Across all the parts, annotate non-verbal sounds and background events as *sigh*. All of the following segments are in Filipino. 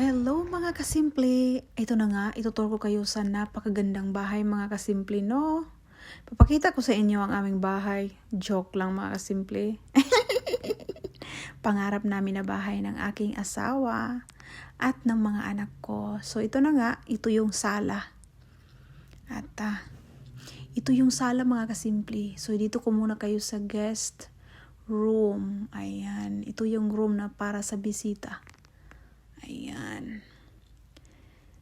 Hello mga kasimple! Ito na nga, ituturo ko kayo sa napakagandang bahay mga kasimple, no? Papakita ko sa inyo ang aming bahay. Joke lang mga kasimple. *laughs* Pangarap namin na bahay ng aking asawa at ng mga anak ko. So ito na nga, ito yung sala. At uh, ito yung sala mga kasimple. So dito ko muna kayo sa guest room. Ayan, ito yung room na para sa bisita. Ayan.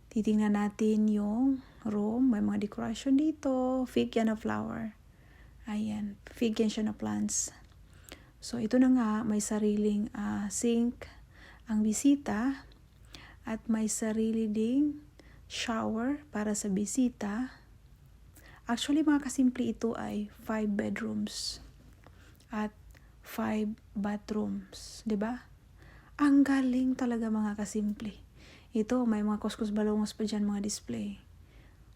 Titingnan natin yung room. May mga decoration dito. Fig yan na flower. Ayan. Fig yan siya na plants. So, ito na nga. May sariling uh, sink ang bisita. At may sarili ding shower para sa bisita. Actually, mga kasimple ito ay 5 bedrooms. At 5 bathrooms. ba? Ang galing talaga mga kasimple. Ito, may mga kuskus balongos pa dyan mga display.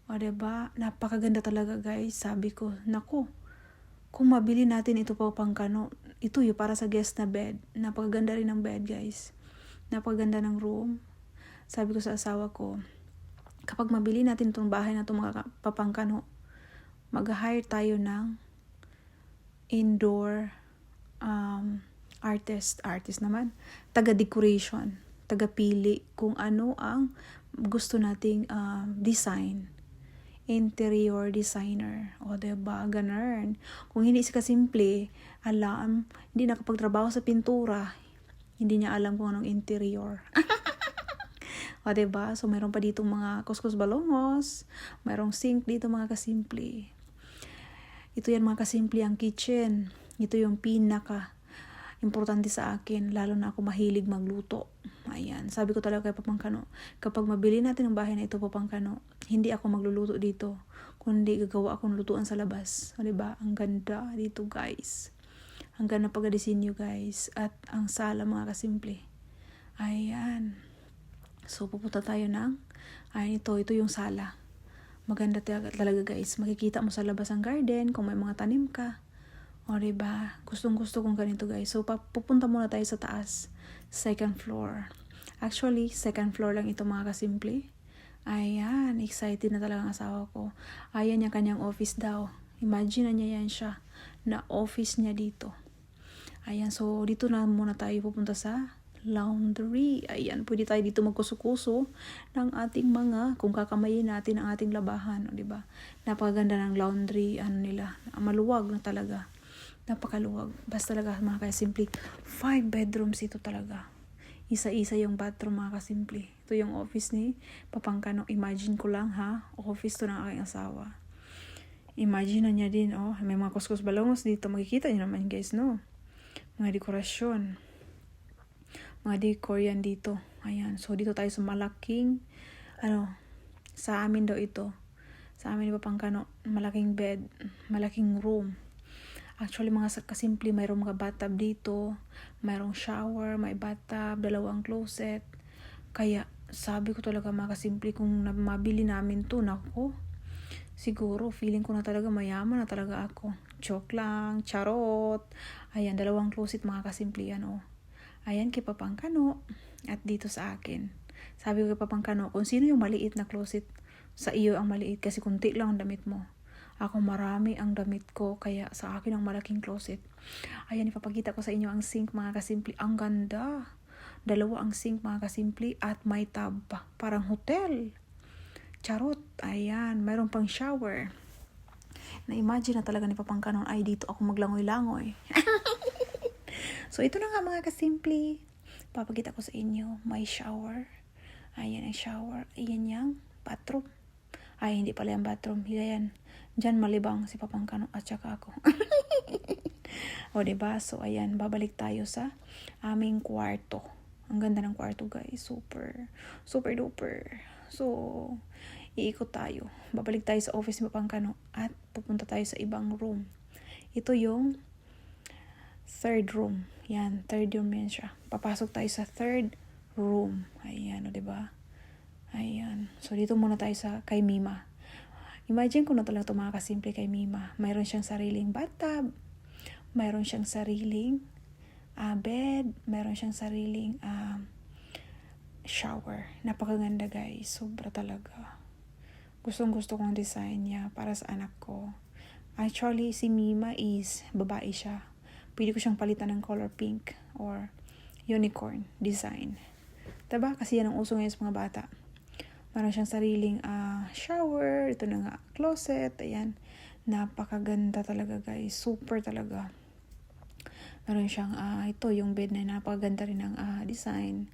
O ba diba? Napakaganda talaga guys. Sabi ko, naku, kung mabili natin ito pa pang kano, ito yung para sa guest na bed. Napakaganda rin ng bed guys. Napakaganda ng room. Sabi ko sa asawa ko, kapag mabili natin itong bahay na itong mga papangkano, mag-hire tayo ng indoor um, artist, artist naman, taga-decoration, taga-pili kung ano ang gusto nating uh, design. Interior designer. O, diba? Ganun. Kung hindi siya simple, alam, hindi nakapagtrabaho sa pintura, hindi niya alam kung anong interior. *laughs* o, diba? So, mayroon pa dito mga kuskus balongos, mayroong sink dito mga kasimple. Ito yan mga kasimple ang kitchen. Ito yung pinaka importante sa akin, lalo na ako mahilig magluto. Ayan, sabi ko talaga kay Papangkano, kapag mabili natin ang bahay na ito, Papangkano, hindi ako magluluto dito, kundi gagawa ako ng lutuan sa labas. O, diba? Ang ganda dito, guys. Ang ganda pagkadisinyo, guys. At ang sala, mga kasimple. Ayan. So, pupunta tayo ng, ayan ito, ito yung sala. Maganda talaga, guys. Makikita mo sa labas ang garden, kung may mga tanim ka o, diba? Gustong gusto kong ganito, guys. So, pupunta muna tayo sa taas. Second floor. Actually, second floor lang ito, mga kasimple. Ayan, excited na talaga ang asawa ko. Ayan yung kanyang office daw. Imagine na niya yan siya, na office niya dito. Ayan, so dito na muna tayo pupunta sa laundry. Ayan, pwede tayo dito magkusukuso ng ating mga, kung kakamayin natin ang ating labahan, di ba? Napakaganda ng laundry, ano nila, maluwag na talaga napakaluwag. Basta talaga mga kasimple. Five bedrooms ito talaga. Isa-isa yung bathroom mga kasimple. Ito yung office ni Papangkano. Imagine ko lang ha. Office to ng aking asawa. Imagine na niya din, oh. May mga kuskus balongos dito. Makikita niyo naman guys, no? Mga dekorasyon. Mga decor dito. Ayan. So, dito tayo sa malaking, ano, sa amin daw ito. Sa amin ni Papangkano, malaking bed, malaking room Actually, mga kasimple, mayroong mga bathtub dito, mayroong shower, may bathtub, dalawang closet. Kaya, sabi ko talaga mga kasimple, kung mabili namin to, nako, siguro, feeling ko na talaga mayaman na talaga ako. Joke lang, charot. Ayan, dalawang closet mga kasimple yan, oh. Ayan, kay Papangkano. At dito sa akin. Sabi ko kay Papangkano, kung sino yung maliit na closet, sa iyo ang maliit kasi kunti lang ang damit mo. Ako marami ang damit ko, kaya sa akin ang malaking closet. Ayan, ipapakita ko sa inyo ang sink mga kasimple. Ang ganda. Dalawa ang sink mga kasimple at may tub pa. Parang hotel. Charot. Ayan, mayroon pang shower. Na-imagine na talaga ni Papang Kanon, ay dito ako maglangoy-langoy. *laughs* so, ito na nga mga kasimple. Papakita ko sa inyo, may shower. Ayan ang shower. Ayan yung bathroom. Ay, hindi pala yung bathroom. Yan. Diyan malibang si Papangkano at saka ako. *laughs* o, ba diba? So, ayan. Babalik tayo sa aming kwarto. Ang ganda ng kwarto, guys. Super. Super duper. So, iikot tayo. Babalik tayo sa office ni Papangkano at pupunta tayo sa ibang room. Ito yung third room. Yan, third room yan siya. Papasok tayo sa third room. Ayan, o, diba? Ayan. So, dito muna tayo sa kay Mima. Imagine ko na talaga ito mga kasimple kay Mima. Mayroon siyang sariling bathtub. Mayroon siyang sariling uh, bed. Mayroon siyang sariling uh, shower. Napakaganda guys. Sobra talaga. Gustong gusto kong design niya para sa anak ko. Actually, si Mima is babae siya. Pwede ko siyang palitan ng color pink or unicorn design. Diba? Kasi yan ang uso ngayon sa mga bata. Meron siyang sariling ah, shower. Ito na nga, closet. Ayan. Napakaganda talaga guys. Super talaga. Meron siyang, ah, ito yung bed na napakaganda rin ng ah, design.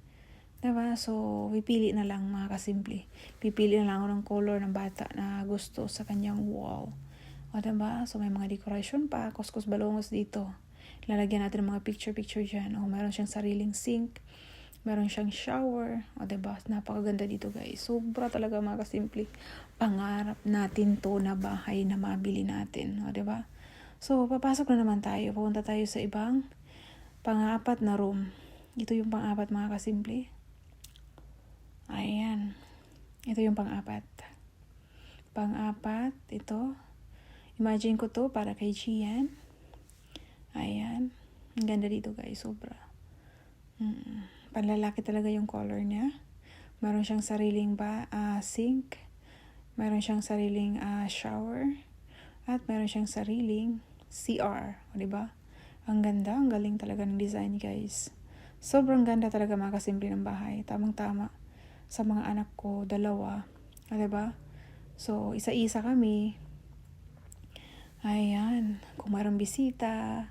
Diba? So, pipili na lang mga kasimple. Pipili na lang ako ng color ng bata na gusto sa kanyang wall. O diba? So, may mga decoration pa. Kuskus balongos dito. Lalagyan natin ng mga picture-picture dyan. O, meron siyang sariling sink. Meron siyang shower. O, diba? Napakaganda dito, guys. Sobra talaga mga kasimple. Pangarap natin to na bahay na mabili natin. O, diba? So, papasok na naman tayo. Pupunta tayo sa ibang pang-apat na room. Ito yung pang-apat mga kasimple. Ayan. Ito yung pang-apat. Pang-apat, ito. Imagine ko to para kay Gian. Ayan. Ang ganda dito guys, sobra. Mm. Panlalaki talaga yung color niya. Meron siyang sariling ba, ah, sink. Meron siyang sariling ah, shower. At meron siyang sariling CR. O, diba? Ang ganda, ang galing talaga ng design guys. Sobrang ganda talaga mga kasimple ng bahay. Tamang-tama sa mga anak ko, dalawa. O, diba? So, isa-isa kami. Ayan. Kung mayroong bisita,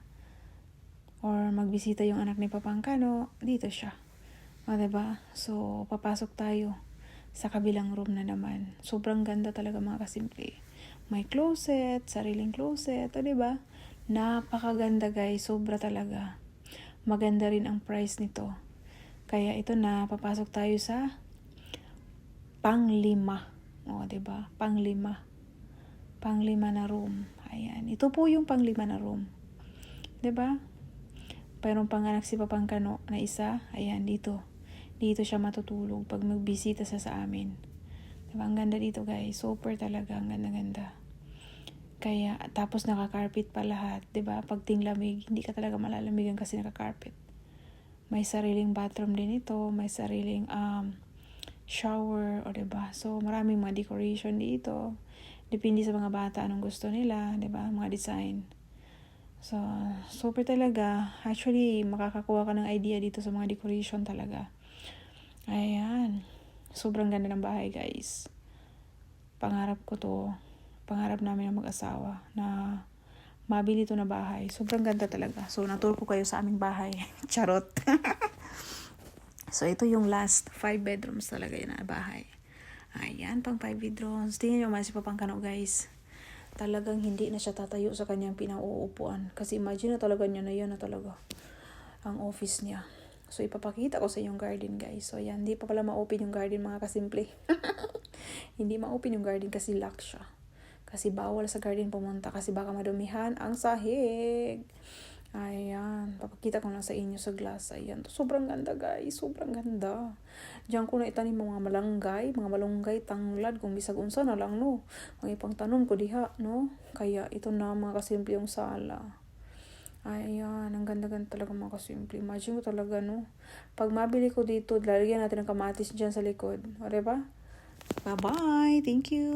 or magbisita yung anak ni Papangkano, dito siya. O, diba? So, papasok tayo sa kabilang room na naman. Sobrang ganda talaga mga kasimple. May closet, sariling closet, o, diba? Napakaganda guys, sobra talaga. Maganda rin ang price nito. Kaya ito na, papasok tayo sa panglima. O, 'di ba? Panglima. Panglima na room. Ayan. Ito po yung panglima na room. ba? Pero panganak si Papangkano na isa, ayan dito. Dito siya matutulog pag magbisita sa sa amin. 'Di ba? Ang ganda dito, guys. Super talaga, ang ganda-ganda. Kaya tapos naka-carpet pa lahat, ba? Pag tinglamig, hindi ka talaga malalamigan kasi naka-carpet. May sariling bathroom din ito, may sariling um shower, o ba? So, maraming mga decoration dito. Depende sa mga bata anong gusto nila, ba? Mga design. So, super talaga. Actually, makakakuha ka ng idea dito sa mga decoration talaga. Ayan. Sobrang ganda ng bahay, guys. Pangarap ko to. Pangarap namin ng mag-asawa na mabili to na bahay. Sobrang ganda talaga. So, natur ko kayo sa aming bahay. *laughs* Charot. *laughs* So, ito yung last five bedrooms talaga yun na bahay. Ayan, pang five bedrooms. Tingnan nyo man si Papangkano, guys. Talagang hindi na siya tatayo sa kanyang pinauupuan. Kasi imagine na talaga niya na yun na talaga ang office niya. So, ipapakita ko sa yung garden, guys. So, ayan, hindi pa pala ma-open yung garden, mga kasimple. *laughs* hindi ma-open yung garden kasi lock siya. Kasi bawal sa garden pumunta kasi baka madumihan ang sahig. Ayan, papakita ko lang sa inyo sa glass. Ayan, sobrang ganda guys, sobrang ganda. Diyan ko na itanim mga malanggay, mga malunggay, tanglad, kung bisag unsa na lang no. Mga ipang tanom ko diha, no. Kaya ito na mga kasimple yung sala. Ayan, ang ganda-ganda talaga mga kasimple. Imagine mo talaga, no. Pag mabili ko dito, lalagyan natin ng kamatis dyan sa likod. O, diba? Bye-bye. Thank you.